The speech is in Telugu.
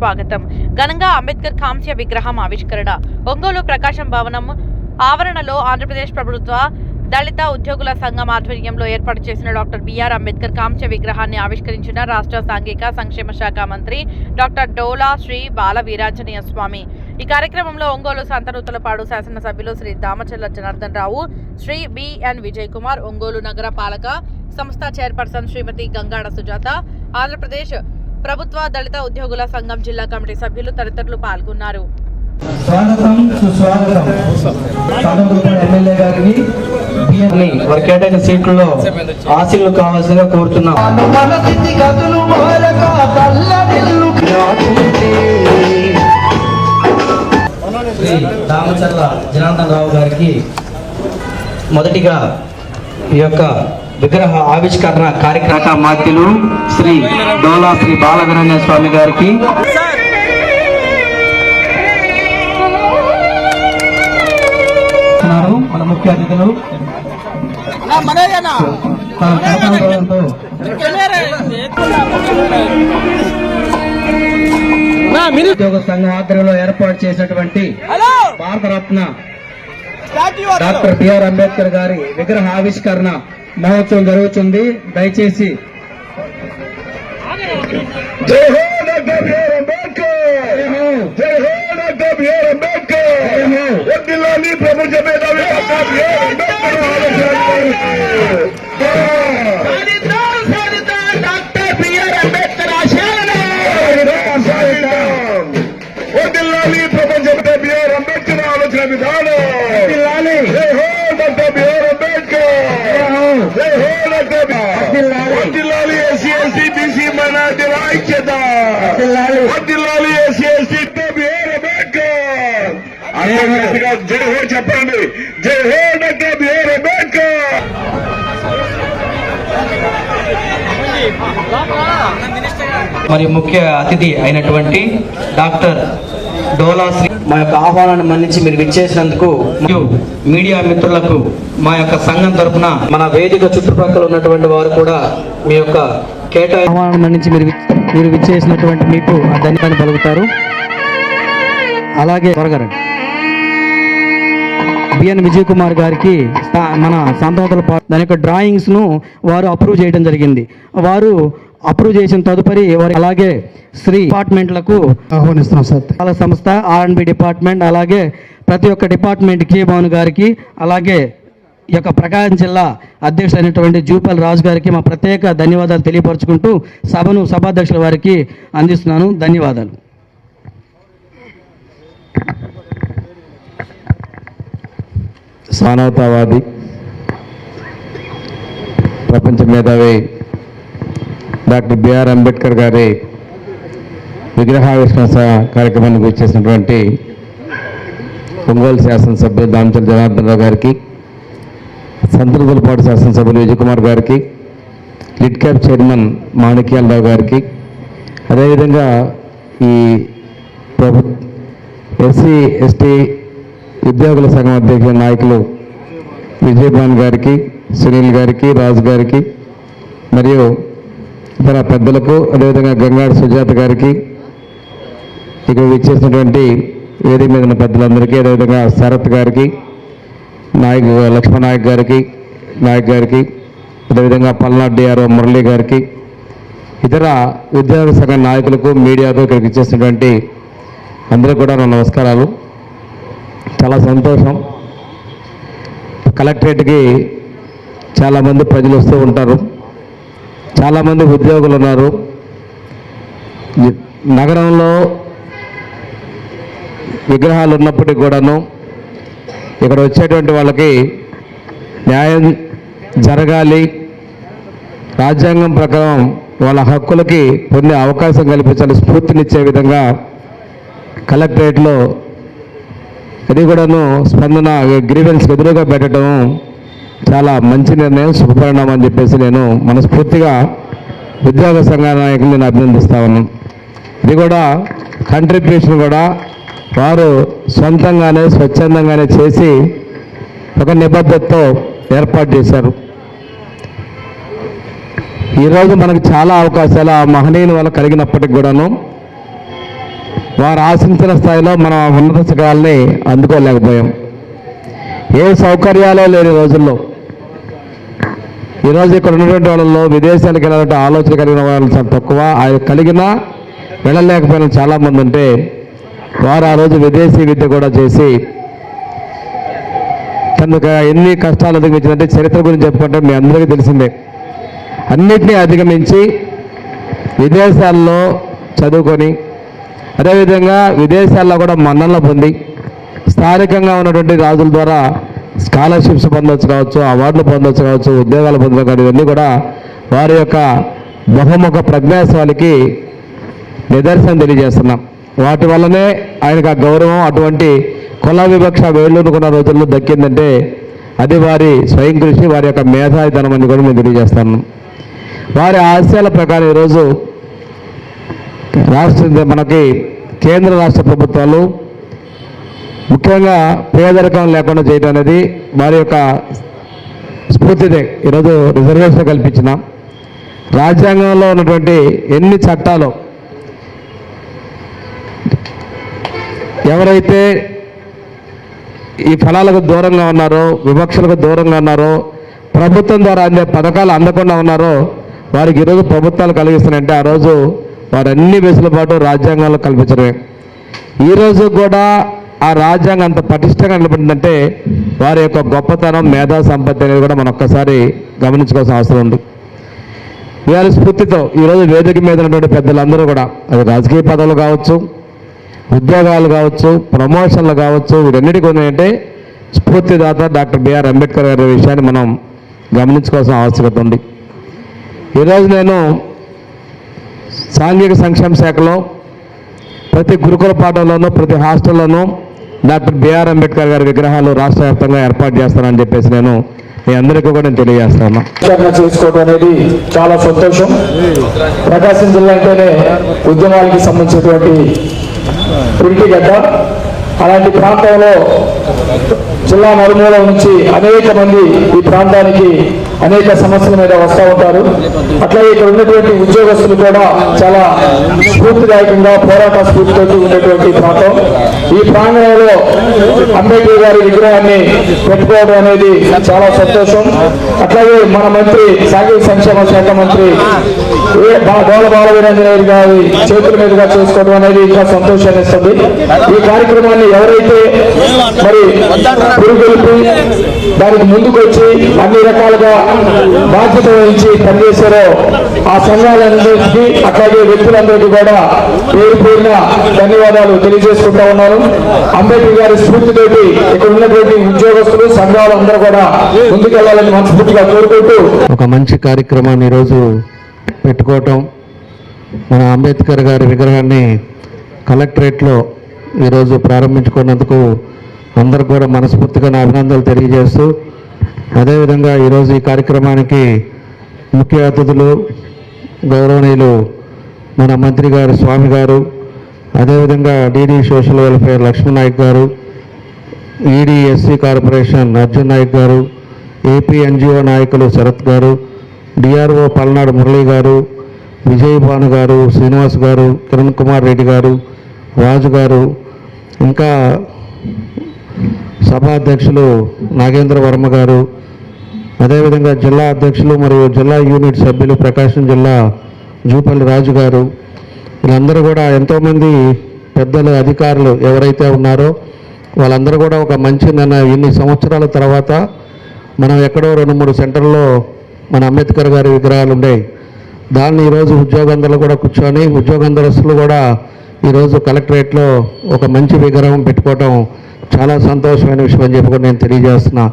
స్వాగతం. ఘనంగా అంబేద్కర్ కాంస్య విగ్రహం ఆవిష్కరణ. ఒంగోలు ప్రకాశం భవనం ఆవరణలో ఆంధ్రప్రదేశ్ ప్రభుత్వ దళిత ఉద్యోగుల సంఘం ఆధ్వర్యంలో ఏర్పాటు చేసిన డాక్టర్ బిఆర్ అంబేద్కర్ కాంస్య విగ్రహాన్ని ఆవిష్కరించిన రాష్ట్ర సాంఘిక సంక్షేమ శాఖ మంత్రి డాక్టర్ డోలా శ్రీ బాల వీరాంజనేయ స్వామి. ఈ కార్యక్రమంలో ఒంగోలు సంతనూతలపాడు శాసనసభ్యులు శ్రీ దామచల్ల జనార్దన్ రావు శ్రీ బిఎన్ విజయ్ కుమార్ ఒంగోలు నగర పాలక సంస్థ చైర్పర్సన్ శ్రీమతి గంగాడ సుజాత ఆంధ్రప్రదేశ్ ప్రభుత్వ దళిత ఉద్యోగుల సంఘం జిల్లా కమిటీ సభ్యులు తదితరులు పాల్గొన్నారు. స్వాగతం సుస్వాగతం. ఎమ్మెల్యే గారికి వారి కేటాయిన సీట్లలో ఆశీలు కావాల్సిందిగా కోరుతున్నాం. శ్రీ రామచర్ల జనార్దన్ రావు గారికి మొదటిగా ఈ యొక్క విగ్రహ ఆవిష్కరణ కార్యక్రమ. మాధ్యులు శ్రీ డోలా శ్రీ బాలవీరಣ್య స్వామి గారికి. మన ముఖ్య అతిథులు. ఉద్యోగ సంఘం ఆధ్వర్యంలో ఏర్పాటు చేసినటువంటి భారతరత్న డాక్టర్ బిఆర్ అంబేద్కర్ గారి విగ్రహ ఆవిష్కరణ మహోత్సవం జరుగుతుంది. దయచేసి జై వడ్డిల్లాలి ఎస్సీ ఎస్టీ బీసీ మైనార్టీల ఐక్యత. వడ్డిల్లాలి ఎస్సీ ఎస్టీ జై హో చెప్పండి. జై హో డాక్టర్ బిఆర్ అంబేద్కర్ మరి ముఖ్య అతిథి అయినటువంటి డాక్టర్ డోలా శ్రీ మా యొక్క ఆహ్వానాన్ని మన్నించి మీరు విచ్చేసినందుకు మరియు మీడియా మిత్రులకు మా యొక్క సంఘం తరపున మన వేదిక చుట్టుపక్కల ఉన్నటువంటి వారు కూడా మీ యొక్క కేటాయి ఆహ్వానాన్ని మన్నించి మీరు మీరు విచ్చేసినటువంటి మీకు ఆ ధన్యవాదాన్ని పలుకుతారు అలాగే త్వరగా రండి. బిఎన్ విజయ్ కుమార్ గారికి మన సంతోతల దాని యొక్క డ్రాయింగ్స్ను వారు అప్రూవ్ చేయడం జరిగింది వారు అప్రూవ్ చేసిన తదుపరి వారి అలాగే శ్రీ డిపార్ట్మెంట్లకు ఆహ్వానిస్తున్నాం సార్. పాలక సంస్థ ఆర్ఎండ్బి డిపార్ట్మెంట్ అలాగే ప్రతి ఒక్క డిపార్ట్మెంట్ కే భాను గారికి అలాగే ఈ యొక్క ప్రకాశం జిల్లా అధ్యక్షుడైనటువంటి జూపల్ రాజు గారికి మా ప్రత్యేక ధన్యవాదాలు తెలియపరచుకుంటూ సభను సభాధ్యక్షుల వారికి అందిస్తున్నాను. ధన్యవాదాలు. మానవతావాది ప్రపంచ మేధావి డాక్టర్ బిఆర్ అంబేద్కర్ గారి విగ్రహావిష్కరణ కార్యక్రమానికి వచ్చేసినటువంటి ఒంగోలు శాసనసభ్యులు దామచల జనార్దన్ రావు గారికి సంతృతులపాటు శాసనసభ్యులు విజయకుమార్ గారికి లిడ్ క్యాప్ చైర్మన్ మాణిక్యాలరావు గారికి అదేవిధంగా ఈ ప్రభు ఎస్సీ ఎస్టీ ఉద్యోగుల సంఘం అధ్యక్షుల నాయకులు విజయభాన్ గారికి సునీల్ గారికి రాజు గారికి మరియు ఇతర పెద్దలకు అదేవిధంగా గంగాడు సుజాత గారికి ఇక్కడ విచ్చేసినటువంటి వేదిక మీద ఉన్న పెద్దలందరికీ అదేవిధంగా శరత్ గారికి నాయక్ లక్ష్మణ్ నాయక్ గారికి నాయక్ గారికి అదేవిధంగా పల్నాడు డిఆర్ఓ మురళీ గారికి ఇతర ఉద్యోగ సంఘ నాయకులకు మీడియాతో ఇక్కడికి ఇచ్చేసినటువంటి అందరూ కూడా నా నమస్కారాలు. చాలా సంతోషం. కలెక్టరేట్కి చాలామంది ప్రజలు వస్తూ ఉంటారు. చాలామంది ఉద్యోగులు ఉన్నారు. నగరంలో విగ్రహాలు ఉన్నప్పటికీ కూడాను ఇక్కడ వచ్చేటువంటి వాళ్ళకి న్యాయం జరగాలి. రాజ్యాంగం ప్రకారం వాళ్ళ హక్కులకి పొందే అవకాశం కల్పించాలి. స్ఫూర్తినిచ్చే విధంగా కలెక్టరేట్లో అది కూడాను స్పందన గ్రీవెన్స్ ఎదురుగా పెట్టడం చాలా మంచి నిర్ణయం శుభపరిణామం అని చెప్పేసి నేను మనస్ఫూర్తిగా ఉద్యోగ సంఘ నాయకులు నేను అభినందిస్తా ఉన్నాను. ఇది కూడా కంట్రిబ్యూషన్ కూడా వారు సొంతంగానే స్వచ్ఛందంగానే చేసి ఒక నిబద్ధతతో ఏర్పాటు చేశారు. ఈరోజు మనకు చాలా అవకాశాలు ఆ మహనీయుల వల్ల కలిగినప్పటికి కూడాను వారు ఆశించిన స్థాయిలో మనం ఉన్నత శిఖరాలని అందుకోలేకపోయాం. ఏ సౌకర్యాలు లేని రోజుల్లో ఈరోజు ఇక్కడ ఉన్నటువంటి వాళ్ళలో విదేశాలకు వెళ్ళాలంటే ఆలోచన కలిగిన వాళ్ళు చాలా తక్కువ. ఆయన కలిగినా వెళ్ళలేకపోయిన చాలామంది ఉంటే వారు ఆ రోజు విదేశీ విద్య కూడా చేసి తనకు ఎన్ని కష్టాలు అధిగమించిందంటే చరిత్ర గురించి చెప్పుకుంటే మీ అందరికీ తెలిసిందే. అన్నిటినీ అధిగమించి విదేశాల్లో చదువుకొని అదేవిధంగా విదేశాల్లో కూడా మన్ననలు పొంది స్థానికంగా ఉన్నటువంటి రాజుల ద్వారా స్కాలర్షిప్స్ పొందవచ్చు కావచ్చు అవార్డులు పొందవచ్చు కావచ్చు ఉద్యోగాలు పొందడం కానీ ఇవన్నీ కూడా వారి యొక్క బహుముఖ ప్రజ్ఞాశాలికి నిదర్శనం తెలియజేస్తున్నాం. వాటి వల్లనే ఆయనకు ఆ గౌరవం అటువంటి కుల వివక్ష వేళ్ళునుకున్న రోజుల్లో దక్కిందంటే అది వారి స్వయం కృషి వారి యొక్క మేధావితనం అని కూడా నేను తెలియజేస్తాను. వారి ఆశయాల ప్రకారం ఈరోజు రాష్ట్ర మనకి కేంద్ర రాష్ట్ర ప్రభుత్వాలు ముఖ్యంగా పేదరికం లేకుండా చేయడం అనేది వారి యొక్క స్ఫూర్తిదే. ఈరోజు రిజర్వేషన్ కల్పించిన రాజ్యాంగంలో ఉన్నటువంటి ఎన్ని చట్టాలు ఎవరైతే ఈ ఫలాలకు దూరంగా ఉన్నారో వివక్షలకు దూరంగా ఉన్నారో ప్రభుత్వం ద్వారా అందే పథకాలు అందకుండా ఉన్నారో వారికి ఈరోజు ప్రభుత్వాలు కలిగిస్తున్నాయంటే ఆ రోజు వారు అన్ని వెసులుబాటు రాజ్యాంగంలో కల్పించడమే. ఈరోజు కూడా ఆ రాజ్యాంగం అంత పటిష్టంగా నిలబడిందంటే వారి యొక్క గొప్పతనం మేధా సంపత్తి అనేది కూడా మనం ఒక్కసారి గమనించుకోవాల్సిన అవసరం ఉంది. ఇవాళ స్ఫూర్తితో ఈరోజు వేదిక మీద ఉన్నటువంటి పెద్దలందరూ కూడా అది రాజకీయ పదవులు కావచ్చు ఉద్యోగాలు కావచ్చు ప్రమోషన్లు కావచ్చు వీటన్నిటికీ ఉన్నాయంటే స్ఫూర్తిదాత డాక్టర్ బిఆర్ అంబేద్కర్ గారి విషయాన్ని మనం గమనించుకోవాల్సిన ఆవశ్యకత ఉంది. ఈరోజు నేను సాంఘిక సంక్షేమ శాఖలో ప్రతి గురుకుల పాఠంలోనూ ప్రతి హాస్టల్లోనూ డాక్టర్ బిఆర్ అంబేద్కర్ గారి విగ్రహాలు రాష్ట్ర వ్యాప్తంగా ఏర్పాటు చేస్తానని చెప్పేసి నేను మీ అందరికీ కూడా నేను తెలియజేస్తాను చేసుకోవడం అనేది చాలా సంతోషం. ప్రకాశం జిల్లా అంటేనే ఉద్యమాలకి సంబంధించినటువంటి ప్రింటి గడ్డ. అలాంటి ప్రాంతంలో జిల్లా మరుమూల నుంచి అనేక మంది ఈ ప్రాంతానికి అనేక సమస్యల మీద వస్తూ ఉంటారు. అట్లాగే ఇక్కడ ఉన్నటువంటి ఉద్యోగస్తులు కూడా చాలా స్ఫూర్తిదాయకంగా పోరాట స్ఫూర్తితో ఉన్నటువంటి ప్రాంతం. ఈ ప్రాంగణంలో అంబేద్కర్ గారి విగ్రహాన్ని పెట్టుకోవడం అనేది చాలా సంతోషం. అట్లాగే మన మంత్రి సాంఘిక సంక్షేమ శాఖ మంత్రి ఏ బాలవీరంజనేయుడు గారి చేతుల మీదుగా చేసుకోవడం అనేది ఇంకా సంతోషాన్ని ఇస్తుంది ఈ కార్యక్రమాన్ని ఎవరైతే మరి పురుగొలిపి దానికి ముందుకు వచ్చి అన్ని రకాలుగా బాధ్యత వహించి పనిచేశారో ఆ సంఘాలన్నింటికి అట్లాగే వ్యక్తులందరికీ కూడా పేరు పేరున ధన్యవాదాలు తెలియజేసుకుంటా ఉన్నాను. అంబేద్కర్ గారి స్ఫూర్తితోటి ఇక్కడ ఉన్నటువంటి ఉద్యోగస్తులు సంఘాలు అందరూ కూడా ముందుకెళ్ళాలని మనస్ఫూర్తిగా కోరుకుంటూ ఒక మంచి కార్యక్రమాన్ని ఈరోజు పెట్టుకోవటం మన అంబేద్కర్ గారి విగ్రహాన్ని కలెక్టరేట్లో ఈరోజు ప్రారంభించుకున్నందుకు అందరు కూడా మనస్ఫూర్తిగా నా అభినందనలు తెలియజేస్తూ అదేవిధంగా ఈరోజు ఈ కార్యక్రమానికి ముఖ్య అతిథులు గౌరవనీయులు మన మంత్రి గారు స్వామి గారు అదేవిధంగా డీడీ సోషల్ వెల్ఫేర్ లక్ష్మీనాయక్ గారు ED SC corporation Arjun Nayak గారు ఏపీ ఎన్జిఓ నాయకులు శరత్ గారు డిఆర్ఓ పల్నాడు మురళి గారు విజయ్ భాను గారు శ్రీనివాస్ గారు కిరణ్ కుమార్ రెడ్డి గారు రాజు గారు ఇంకా సభా అధ్యక్షులు నాగేంద్ర వర్మ గారు అదేవిధంగా జిల్లా అధ్యక్షులు మరియు జిల్లా యూనిట్ సభ్యులు ప్రకాశం జిల్లా జూపల్లి రాజు గారు. వీళ్ళందరూ కూడా ఎంతోమంది పెద్దలు అధికారులు ఎవరైతే ఉన్నారో వాళ్ళందరూ కూడా ఒక మంచి నిర్ణయం ఇన్ని సంవత్సరాల తర్వాత మనం ఎక్కడో రెండు మూడు సెంటర్లో మన అంబేద్కర్ గారి విగ్రహాలు ఉండేవి దాన్ని ఈరోజు ఉద్యోగందరూ కూడా కూర్చొని ఉద్యోగందరస్తులు కూడా ఈరోజు కలెక్టరేట్లో ఒక మంచి విగ్రహం పెట్టుకోవటం చాలా సంతోషమైన విషయం అని చెప్పి కూడా నేను తెలియజేస్తున్నా.